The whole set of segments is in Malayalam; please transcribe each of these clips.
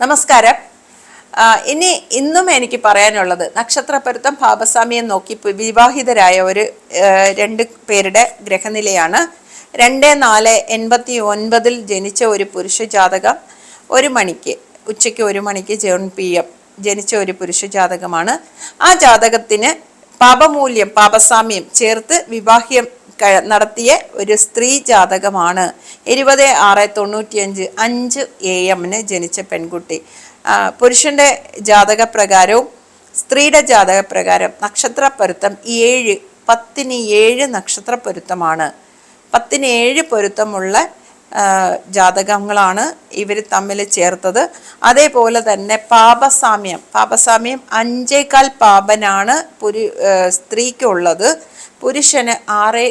നമസ്കാരം. ഇനി ഇന്നും എനിക്ക് പറയാനുള്ളത് നക്ഷത്രപ്പൊരുത്തം ഭാവസാമ്യം നോക്കി വിവാഹിതരായ ഒരു രണ്ട് പേരുടെ ഗ്രഹനിലയാണ്. രണ്ട് നാല് എൺപത്തി ഒൻപതിൽ ജനിച്ച ഒരു പുരുഷ ജാതകം ഒരു മണിക്ക് ഉച്ചയ്ക്ക് ഒരു മണിക്ക് ജോൺ പി എം ജനിച്ച ഒരു പുരുഷ ജാതകമാണ്. ആ ജാതകത്തിന് പാപമൂല്യം പാപസാമ്യം ചേർത്ത് വിവാഹ്യം നടത്തിയ ഒരു സ്ത്രീ ജാതകമാണ്. ഇരുപത് ആറ് തൊണ്ണൂറ്റിയഞ്ച് അഞ്ച് എ എമ്മിന് ജനിച്ച പെൺകുട്ടി. പുരുഷന്റെ ജാതകപ്രകാരവും സ്ത്രീയുടെ ജാതകപ്രകാരം നക്ഷത്ര പൊരുത്തം ഏഴ് പത്തിന് ഏഴ് നക്ഷത്ര പൊരുത്തമാണ്. പത്തിന് ഏഴ് പൊരുത്തമുള്ള ജാതകങ്ങളാണ് ഇവർ തമ്മിൽ ചേർത്തത്. അതേപോലെ തന്നെ പാപസാമ്യം പാപസാമ്യം അഞ്ചേകാൽ പാപനാണ് പുരു സ്ത്രീക്കുള്ളത്. പുരുഷന് ആറേ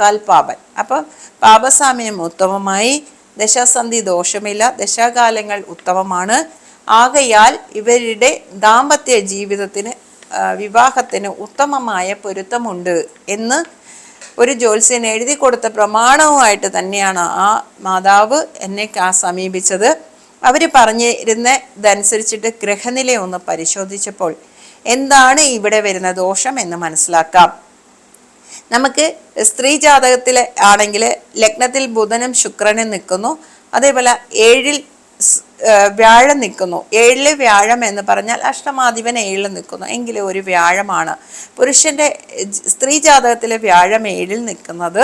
കാൽ പാപൻ. അപ്പം പാപസാമ്യം ഉത്തമമായി ദശാസന്ധി ദോഷമില്ല. ദശാകാലങ്ങൾ ഉത്തമമാണ്. ആകയാൽ ഇവരുടെ ദാമ്പത്യ ജീവിതത്തിന് വിവാഹത്തിന് ഉത്തമമായ പൊരുത്തമുണ്ട് എന്ന് ഒരു ജ്യോത്സ്യൻ എഴുതി കൊടുത്ത പ്രമാണവുമായിട്ട് തന്നെയാണ് ആ മാതാവ് എന്നെ സമീപിച്ചത്. അവർ പറഞ്ഞിരുന്നതനുസരിച്ചിട്ട് ഗ്രഹനില ഒന്ന് പരിശോധിച്ചപ്പോൾ എന്താണ് ഇവിടെ വരുന്ന ദോഷം എന്ന് മനസ്സിലാക്കാം. നമുക്ക് സ്ത്രീ ജാതകത്തിൽ ആണെങ്കിൽ ലഗ്നത്തിൽ ബുധനും ശുക്രനും നിൽക്കുന്നു. അതേപോലെ ഏഴിൽ വ്യാഴം നിൽക്കുന്നു. ഏഴിൽ വ്യാഴം എന്ന് പറഞ്ഞാൽ അഷ്ടമാധിപൻ ഏഴിൽ നിൽക്കുന്നു. എങ്കിലും ഒരു വ്യാഴമാണ്. പുരുഷന്റെ സ്ത്രീ ജാതകത്തിലെ വ്യാഴം ഏഴിൽ നിൽക്കുന്നത്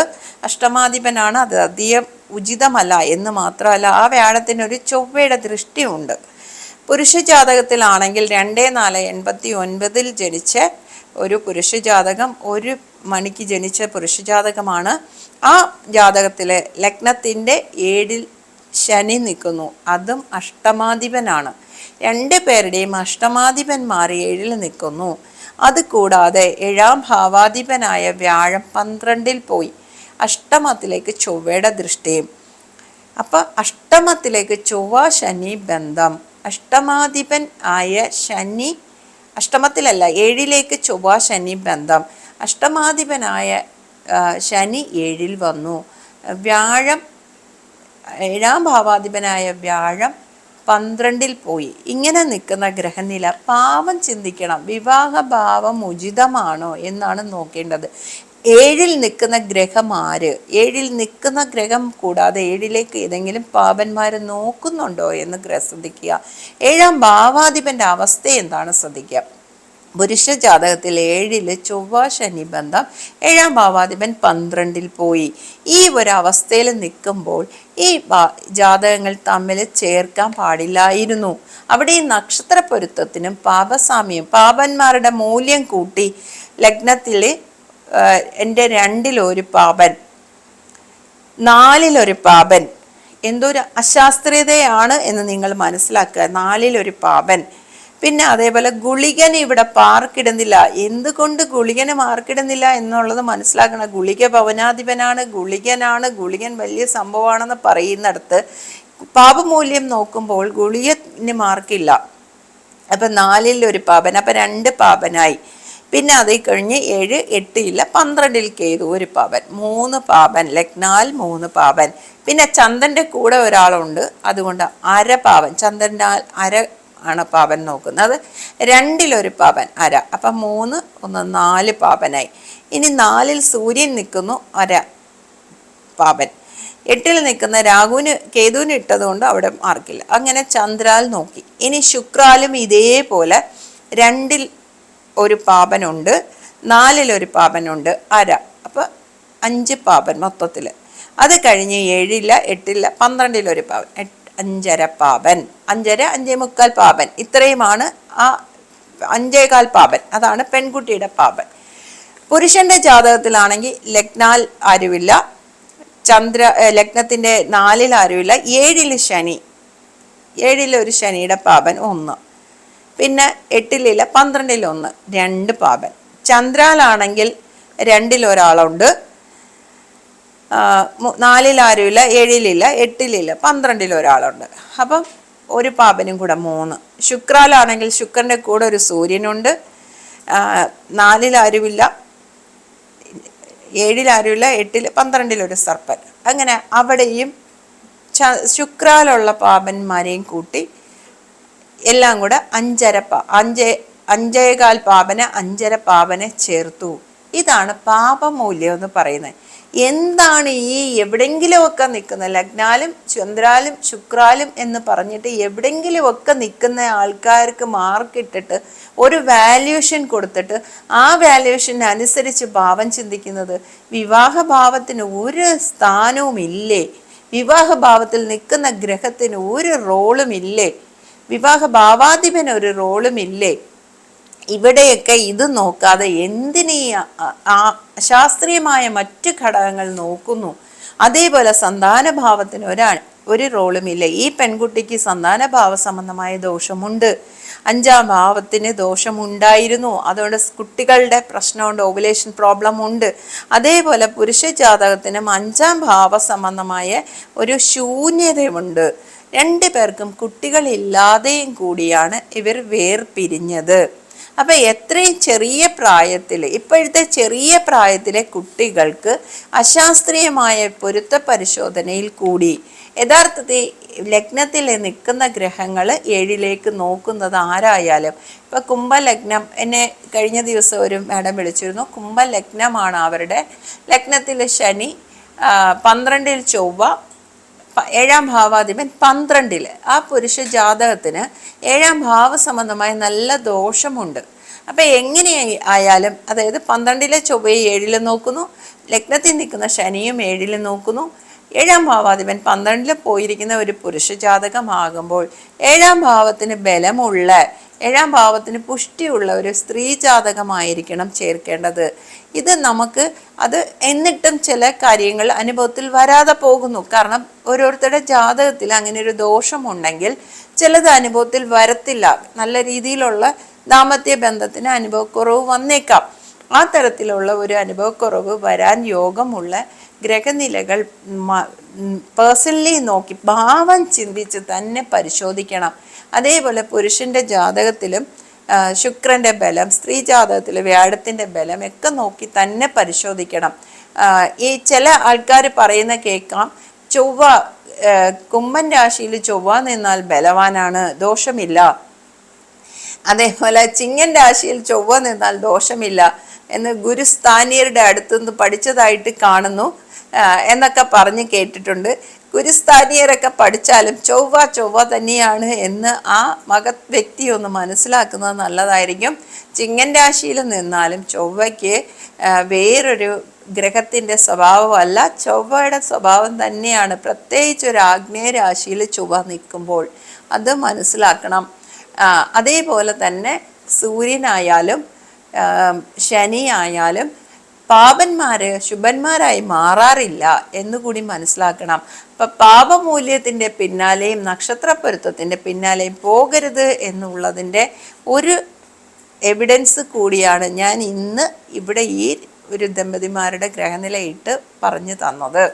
അഷ്ടമാധിപനാണ്. അത് അധികം ഉചിതമല്ല എന്ന് മാത്രമല്ല ആ വ്യാഴത്തിന് ഒരു ചൊവ്വയുടെ ദൃഷ്ടിയുണ്ട്. പുരുഷ ജാതകത്തിലാണെങ്കിൽ രണ്ട് നാല് എൺപത്തി ഒൻപതിൽ ജനിച്ച ഒരു പുരുഷ ജാതകം ഒരു മണിക്ക് ജനിച്ച പുരുഷ ജാതകമാണ് ആ ജാതകത്തിലെ ലഗ്നത്തിന്റെ ഏഴിൽ ശനി നിൽക്കുന്നു. അതും അഷ്ടമാധിപനാണ്. രണ്ട് പേരുടെയും അഷ്ടമാധിപന്മാർ ഏഴിൽ നിൽക്കുന്നു. അത് കൂടാതെ ഏഴാം ഭാവാധിപനായ വ്യാഴം പന്ത്രണ്ടിൽ പോയി. അഷ്ടമത്തിലേക്ക് ചൊവ്വയുടെ ദൃഷ്ടിയും. അപ്പൊ അഷ്ടമത്തിലേക്ക് ചൊവ്വ ശനി ബന്ധം. അഷ്ടമാധിപൻ ആയ ശനി അഷ്ടമത്തിലല്ല ഏഴിലേക്ക് ചൊവ്വ ശനി ബന്ധം. അഷ്ടമാധിപനായ ശനി ഏഴിൽ വന്നു. വ്യാഴം ഏഴാം ഭാവാധിപനായ വ്യാഴം പന്ത്രണ്ടിൽ പോയി. ഇങ്ങനെ നിൽക്കുന്ന ഗ്രഹനില പാവം ചിന്തിക്കണം. വിവാഹഭാവം ഉചിതമാണോ എന്നാണ് നോക്കേണ്ടത്. ഏഴിൽ നിൽക്കുന്ന ഗ്രഹം ആര്? ഏഴിൽ നിൽക്കുന്ന ഗ്രഹം കൂടാതെ ഏഴിലേക്ക് ഏതെങ്കിലും പാപന്മാർ നോക്കുന്നുണ്ടോ എന്ന് ശ്രദ്ധിക്കുക. ഏഴാം ഭാവാധിപന്റെ അവസ്ഥ എന്താണ് ശ്രദ്ധിക്കുക. പുരുഷ ജാതകത്തിൽ ഏഴിൽ ചൊവ്വ ശനി ബന്ധം ഏഴാം ഭാവാധിപൻ പന്ത്രണ്ടിൽ പോയി. ഈ ഒരു അവസ്ഥയിൽ നിൽക്കുമ്പോൾ ഈ ജാതകങ്ങൾ തമ്മിൽ ചേർക്കാൻ പാടില്ലായിരുന്നു. അവിടെ ഈ നക്ഷത്ര പൊരുത്തത്തിനും പാപസാമ്യം പാപന്മാരുടെ മൂല്യം കൂട്ടി ലഗ്നത്തിൽ എന്റെ രണ്ടിലൊരു പാപൻ നാലിലൊരു പാപൻ. എന്തൊരു അശാസ്ത്രീയതയാണ് എന്ന് നിങ്ങൾ മനസ്സിലാക്കുക. നാലിലൊരു പാപൻ. പിന്നെ അതേപോലെ ഗുളികൻ ഇവിടെ പാർക്കിടുന്നില്ല എന്തുകൊണ്ട് ഗുളികന് മാർക്കിടുന്നില്ല എന്നുള്ളത് മനസ്സിലാക്കണം. ഗുളിക ഭവനാധിപനാണ് ഗുളികനാണ് ഗുളികൻ വലിയ സംഭവമാണെന്ന് പറയുന്നിടത്ത് പാപമൂല്യം നോക്കുമ്പോൾ ഗുളികന് മാർക്കില്ല. അപ്പം നാലിൽ ഒരു പാപൻ. അപ്പം രണ്ട് പാപനായി. പിന്നെ അത് കഴിഞ്ഞ് ഏഴ് എട്ട് ഇല്ല പന്ത്രണ്ടിൽ കേതു ഒരു പാപൻ. മൂന്ന് പാപൻ ലഗ്നാൽ മൂന്ന് പാപൻ. പിന്നെ ചന്ദ്രന്റെ കൂടെ ഒരാളുണ്ട് അതുകൊണ്ട് അര പാപൻ. ചന്ദ്രന്റെ അര ആണ് പാപൻ നോക്കുന്നത്. രണ്ടിലൊരു പാപൻ അര. അപ്പം മൂന്ന് ഒന്ന് നാല് പാപനായി. ഇനി നാലിൽ സൂര്യൻ നിൽക്കുന്നു അര പാപൻ. എട്ടിൽ നിൽക്കുന്ന രാഹുവിന് കേതുവിന് ഇട്ടതുകൊണ്ട് അവിടെ മാർക്കില്ല. അങ്ങനെ ചന്ദ്രാൽ നോക്കി. ഇനി ശുക്രാലും ഇതേപോലെ രണ്ടിൽ ഒരു പാപനുണ്ട് നാലിലൊരു പാപനുണ്ട് അര. അപ്പോൾ അഞ്ച് പാപൻ മൊത്തത്തിൽ അത് കഴിഞ്ഞ് ഏഴില്ല എട്ടില്ല പന്ത്രണ്ടിലൊരു പാപൻ. അഞ്ചര പാപൻ. അഞ്ചര അഞ്ചേ മുക്കാൽ പാപൻ. ഇത്രയുമാണ് ആ അഞ്ചേകാൽ പാപൻ. അതാണ് പെൺകുട്ടിയുടെ പാപൻ. പുരുഷന്റെ ജാതകത്തിലാണെങ്കിൽ ലഗ്നാൽ ആരുമില്ല. ചന്ദ്ര ലഗ്നത്തിന്റെ നാലിൽ ആരുമില്ല. ഏഴിൽ ശനി. ഏഴിൽ ഒരു ശനിയുടെ പാപൻ ഒന്ന്. പിന്നെ എട്ടിലില്ല പന്ത്രണ്ടിലൊന്ന്. രണ്ട് പാപൻ. ചന്ദ്രാലാണെങ്കിൽ രണ്ടിലൊരാളുണ്ട്. ആരുമില്ല ഏഴിലില്ല എട്ടിലില്ല പന്ത്രണ്ടിൽ ഒരാളുണ്ട് അപ്പം ഒരു പാപനും കൂടെ മൂന്ന്. ശുക്രാലാണെങ്കിൽ ശുക്രന്റെ കൂടെ ഒരു സൂര്യനുണ്ട്. നാലിലാരുമില്ല ഏഴിലാരുമില്ല എട്ടിൽ പന്ത്രണ്ടിലൊരു സർപ്പൻ. അങ്ങനെ അവിടെയും ശുക്രാലുള്ള പാപന്മാരെയും കൂട്ടി എല്ലാം കൂടെ അഞ്ചര അഞ്ചേ അഞ്ചേകാൽ പാപന അഞ്ചര പാവനെ ചേർത്തു. ഇതാണ് പാപമൂല്യം എന്ന് പറയുന്നത്. എന്താണ് ഈ എവിടെങ്കിലുമൊക്കെ നിൽക്കുന്ന ലഗ്നാലും ചന്ദ്രാലും ശുക്രാലും എന്ന് പറഞ്ഞിട്ട് എവിടെങ്കിലുമൊക്കെ നിൽക്കുന്ന ആൾക്കാർക്ക് മാർക്കിട്ടിട്ട് ഒരു വാല്യൂഷൻ കൊടുത്തിട്ട് ആ വാല്യൂഷൻ അനുസരിച്ച് ഭാവം ചിന്തിക്കുന്നത് വിവാഹഭാവത്തിന് ഒരു സ്ഥാനവും ഇല്ലേ വിവാഹഭാവത്തിൽ നിൽക്കുന്ന ഗ്രഹത്തിന് ഒരു റോളും ഇല്ലേ? വിവാഹ ഭാവാധിപന് ഒരു റോളും ഇല്ലേ ഇവിടെയൊക്കെ ഇത് നോക്കാതെ എന്തിനീ ആ ശാസ്ത്രീയമായ മറ്റു ഘടകങ്ങൾ നോക്കുന്നു? അതേപോലെ സന്താനഭാവത്തിന് ഒരാൾ ഒരു റോളുമില്ല? ഈ പെൺകുട്ടിക്ക് സന്താനഭാവ സംബന്ധമായ ദോഷമുണ്ട്. അഞ്ചാം ഭാവത്തിന് ദോഷമുണ്ടായിരുന്നു. അതുകൊണ്ട് കുട്ടികളുടെ പ്രശ്നമുണ്ട് ഓവുലേഷൻ പ്രോബ്ലം ഉണ്ട് അതേപോലെ പുരുഷ ജാതകത്തിനും അഞ്ചാം ഭാവ സംബന്ധമായ ഒരു ശൂന്യതയുണ്ട് രണ്ടു പേർക്കും കുട്ടികളില്ലാതെയും കൂടിയാണ് ഇവർ വേർപിരിഞ്ഞത്. അപ്പം എത്രയും ചെറിയ പ്രായത്തിൽ ഇപ്പോഴത്തെ ചെറിയ പ്രായത്തിലെ കുട്ടികൾക്ക് അശാസ്ത്രീയമായ പൊരുത്ത പരിശോധനയിൽ കൂടി യഥാർത്ഥത്തിൽ ലഗ്നത്തിൽ നിൽക്കുന്ന ഗ്രഹങ്ങൾ ഏഴിലേക്ക് നോക്കുന്നത് ആരായാലും ഇപ്പം കുംഭലഗ്നം എന്നെ കഴിഞ്ഞ ദിവസം ഒരു മാഡം വിളിച്ചിരുന്നു. കുംഭലഗ്നമാണ് അവരുടെ ലഗ്നത്തിൽ ശനി പന്ത്രണ്ടിൽ ചൊവ്വ ഏഴാം ഭാവാധിപൻ പന്ത്രണ്ടിൽ ആ പുരുഷ ജാതകത്തിന് ഏഴാം ഭാവ സംബന്ധമായ നല്ല ദോഷമുണ്ട്. അപ്പം എങ്ങനെ ആയാലും അതായത് പന്ത്രണ്ടിലെ ചൊവ്വയെ ഏഴിൽ നോക്കുന്നു ലഗ്നത്തിൽ നിൽക്കുന്ന ശനിയും ഏഴിൽ നോക്കുന്നു ഏഴാം ഭാവാധിപൻ പന്ത്രണ്ടിൽ പോയിരിക്കുന്ന ഒരു പുരുഷ ജാതകമാകുമ്പോൾ ഏഴാം ഭാവത്തിന് ബലമുള്ള ഏഴാം ഭാവത്തിന് പുഷ്ടിയുള്ള ഒരു സ്ത്രീ ജാതകമായിരിക്കണം ചേർക്കേണ്ടത്. ഇത് നമുക്ക് അത് എന്നിട്ടും ചില കാര്യങ്ങൾ അനുഭവത്തിൽ വരാതെ പോകുന്നു. കാരണം ഓരോരുത്തരുടെ ജാതകത്തിൽ അങ്ങനെ ഒരു ദോഷമുണ്ടെങ്കിൽ ചിലത് അനുഭവത്തിൽ വരത്തില്ല. നല്ല രീതിയിലുള്ള ദാമ്പത്യ ബന്ധത്തിന് അനുഭവക്കുറവ് വന്നേക്കാം. ആ തരത്തിലുള്ള ഒരു അനുഭവക്കുറവ് വരാൻ യോഗമുള്ള ഗ്രഹനിലകൾ പേഴ്സണലി നോക്കി ഭാവം ചിന്തിച്ച് തന്നെ പരിശോധിക്കണം. അതേപോലെ പുരുഷന്റെ ജാതകത്തിലും ശുക്രന്റെ ബലം സ്ത്രീ ജാതകത്തിൽ വ്യാഴത്തിന്റെ ബലം ഒക്കെ നോക്കി തന്നെ പരിശോധിക്കണം. ഈ ചില ആൾക്കാർ പറയുന്ന കേൾക്കാം ചൊവ്വ കുംഭൻ രാശിയിൽ ചൊവ്വ നിന്നാൽ ബലവാനാണ് ദോഷമില്ല. അതേപോലെ ചിങ്ങൻ രാശിയിൽ ചൊവ്വ നിന്നാൽ ദോഷമില്ല എന്ന് ഗുരുസ്ഥാനീയരുടെ അടുത്തുനിന്ന് പഠിച്ചതായിട്ട് കാണുന്നു. എന്നൊക്കെ പറഞ്ഞ് കേട്ടിട്ടുണ്ട്. ഗുരുസ്ഥാനീയരൊക്കെ പഠിച്ചാലും ചൊവ്വ ചൊവ്വ തന്നെയാണ് എന്ന് ആ മകത് വ്യക്തി ഒന്ന് മനസ്സിലാക്കുന്നത് നല്ലതായിരിക്കും. ചിങ്ങൻ രാശിയിൽ നിന്നാലും ചൊവ്വയ്ക്ക് വേറൊരു ഗ്രഹത്തിന്റെ സ്വഭാവമല്ല. ചൊവ്വയുടെ സ്വഭാവം തന്നെയാണ്. പ്രത്യേകിച്ച് ഒരു ആഗ്നേയ രാശിയിൽ ചൊവ്വ നിൽക്കുമ്പോൾ അത് മനസ്സിലാക്കണം. അതേപോലെ തന്നെ സൂര്യനായാലും ശനി ആയാലും പാപന്മാര് ശുഭന്മാരായി മാറാറില്ല എന്നുകൂടി മനസ്സിലാക്കണം. അപ്പം പാപമൂല്യത്തിന്റെ പിന്നാലെയും നക്ഷത്രപ്പൊരുത്തത്തിന്റെ പിന്നാലെയും പോകരുത് എന്നുള്ളതിന്റെ ഒരു എവിഡൻസ് കൂടിയാണ് ഞാൻ ഇന്ന് ഇവിടെ ഈ ഒരു ദമ്പതിമാരുടെ ഗ്രഹനിലയിട്ട് പറഞ്ഞു തന്നത്.